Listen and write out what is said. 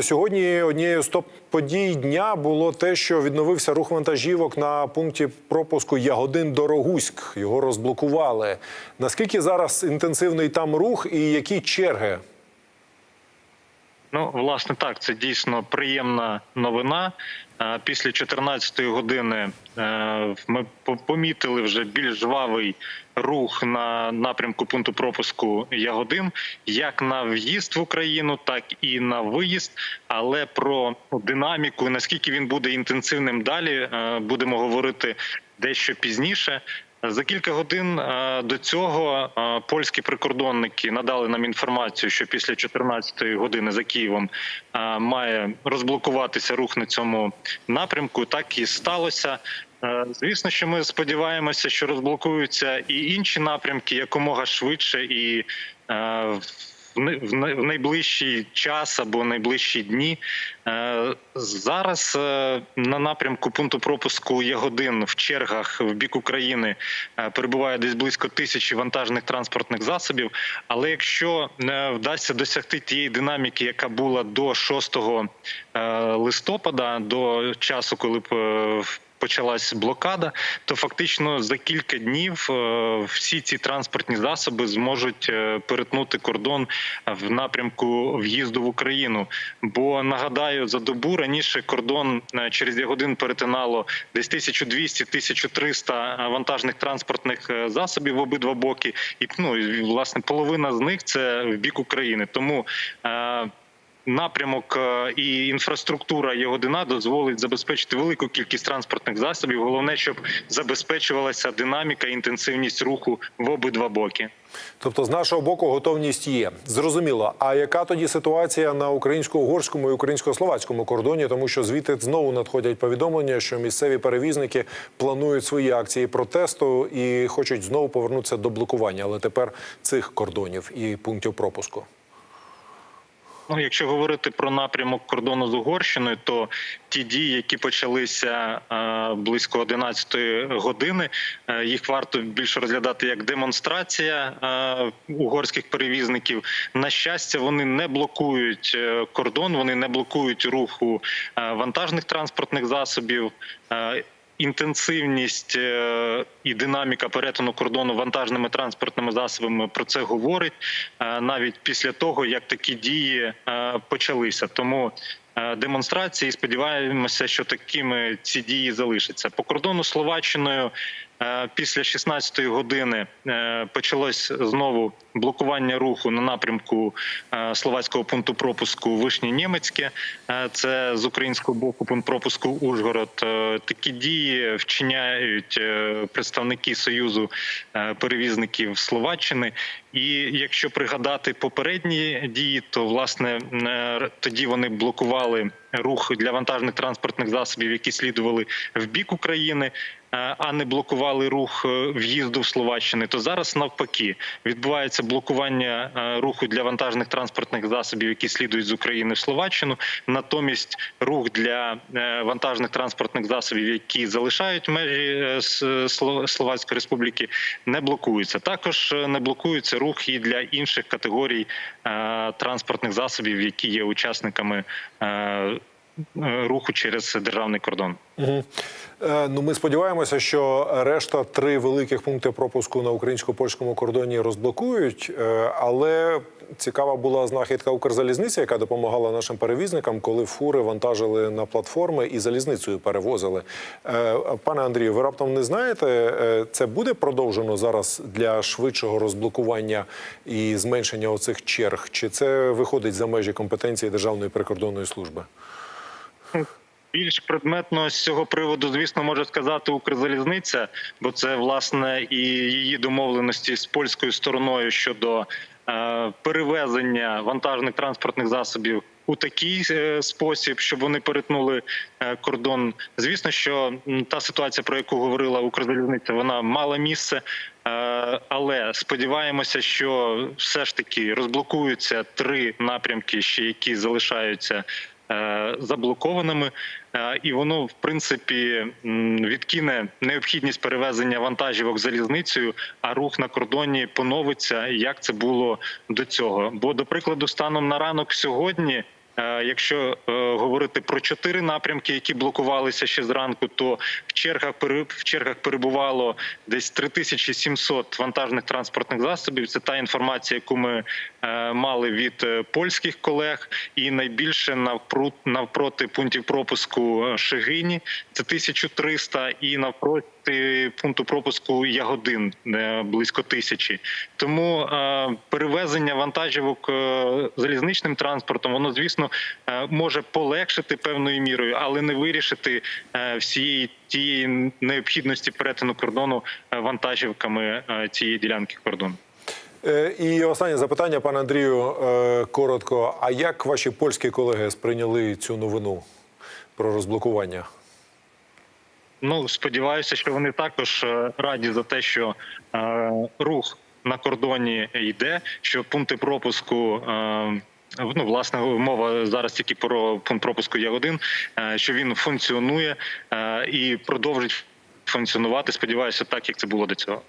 Сьогодні однією з топ-подій дня було те, що відновився рух вантажівок на пункті пропуску Ягодин Дорогуськ. Його розблокували. Наскільки зараз інтенсивний там рух і які черги? Ну, власне, так, це дійсно приємна новина. Е, Після 14-ї години е, ми помітили вже більш жвавий рух на напрямку пункту пропуску Ягодин, як на в'їзд в Україну, так і на виїзд. Але про динаміку, наскільки він буде інтенсивним далі, е, будемо говорити дещо пізніше. За кілька годин е, до цього е, польські прикордонники надали нам інформацію, що після 14-ї години за Києвом е, має розблокуватися рух на цьому напрямку. Так і сталося. Звісно, що ми сподіваємося, що розблокуються і інші напрямки якомога швидше і е, в най- в най- в найближчий час або найближчі дні. Е, Зараз е, на напрямку пункту пропуску Ягодин в чергах в бік України е, перебуває десь близько тисячі вантажних транспортних засобів. Але якщо вдасться досягти тієї динаміки, яка була до 6 е, листопада, до часу, коли почалась блокада, то фактично за кілька днів е, всі ці транспортні засоби зможуть е, перетнути кордон в напрямку в'їзду в Україну. Бо нагадаю, за добу раніше кордон е, через Ягодин перетинало десь 1200-1300 вантажних транспортних е, засобів в обидва боки, і ну власне половина з них це в бік України. Тому е, напрямок е, і інфраструктура Ягодина дозволить забезпечити велику кількість транспортних засобів. Головне, щоб забезпечувалася динаміка і інтенсивність руху в обидва боки. Тобто, з нашого боку, готовність є. Зрозуміло. А яка тоді ситуація на українсько-угорському і українсько-словацькому кордоні? Тому що звідти знову надходять повідомлення, що місцеві перевізники планують свої акції протесту і хочуть знову повернутися до блокування, але тепер цих кордонів і пунктів пропуску. Ну, якщо говорити про напрямок кордону з Угорщиною, то ті дії, які почалися е, близько 11 години, е, їх варто більше розглядати як демонстрація е, угорських перевізників. На щастя, вони не блокують кордон, вони не блокують руху вантажних транспортних засобів. Інтенсивність е, і динаміка перетину кордону вантажними транспортними засобами про це говорить е, навіть після того, як такі дії е, почалися. Тому демонстрації сподіваємося, що такими ці дії залишаться по кордону Словаччиною. Е, Після 16-ї години е, почалось знову блокування руху на напрямку е, словацького пункту пропуску Вишні Німецьке. Це з українського боку пункт пропуску Ужгород. Такі дії вчиняють представники союзу перевізників Словаччини. І якщо пригадати попередні дії, то власне тоді вони блокували рух для вантажних транспортних засобів, які слідували в бік України. Е, А не блокували рух е, в'їзду в Словаччини, то зараз навпаки відбувається блокування е, руху для вантажних транспортних засобів, які слідують з України в Словаччину. Натомість рух для вантажних транспортних засобів, які залишають межі Словацької Республіки, не блокується. Також не блокується рух і для інших категорій транспортних засобів, які є учасниками руху через державний кордон. Угу. Е, ну, ми сподіваємося, що решта три великих пункти пропуску на українсько-польському кордоні розблокують. Е, але цікава була знахідка Укрзалізниці, яка допомагала нашим перевізникам, коли фури вантажили на платформи і залізницею перевозили. Е, пане Андрію, ви раптом не знаєте, е, це буде продовжено зараз для швидшого розблокування і зменшення оцих черг? Чи це виходить за межі компетенції Державної прикордонної служби? Більш предметно з цього приводу, звісно, може сказати Укрзалізниця, бо це власне і її домовленості з польською стороною щодо е, перевезення вантажних транспортних засобів у такий е, спосіб, щоб вони перетнули е, кордон. Звісно, що та ситуація, про яку говорила Укрзалізниця, вона мала місце. Але сподіваємося, що все ж таки розблокуються три напрямки, ще які залишаються заблокованими, Е, і воно в принципі відкине необхідність перевезення вантажівок залізницею, а рух на кордоні поновиться, як це було до цього. Бо, до прикладу, станом на ранок сьогодні. Е, Якщо е, говорити про чотири напрямки, які блокувалися ще зранку, то в чергах в чергах перебувало десь 3700 вантажних транспортних засобів. Це та інформація, яку ми е, мали від польських колег, і найбільше навпроти пунктів пропуску Шегині це 1300, і навпроти пункту пропуску Ягодин е, близько тисячі. Тому е, перевезення вантажівок е, залізничним транспортом, воно звісно може полегшити певною мірою, але не вирішити всієї тієї необхідності перетину кордону вантажівками цієї ділянки кордону. І останнє запитання, пане Андрію, коротко. А як ваші польські колеги сприйняли цю новину про розблокування? Ну сподіваюся, що вони також е, раді за те, що е, рух на кордоні йде, що пункти пропуску. Е, Ну, власне, мова зараз тільки про пункт пропуску Є1, е, що він функціонує е, і продовжить функціонувати. Сподіваюся, так як це було до цього.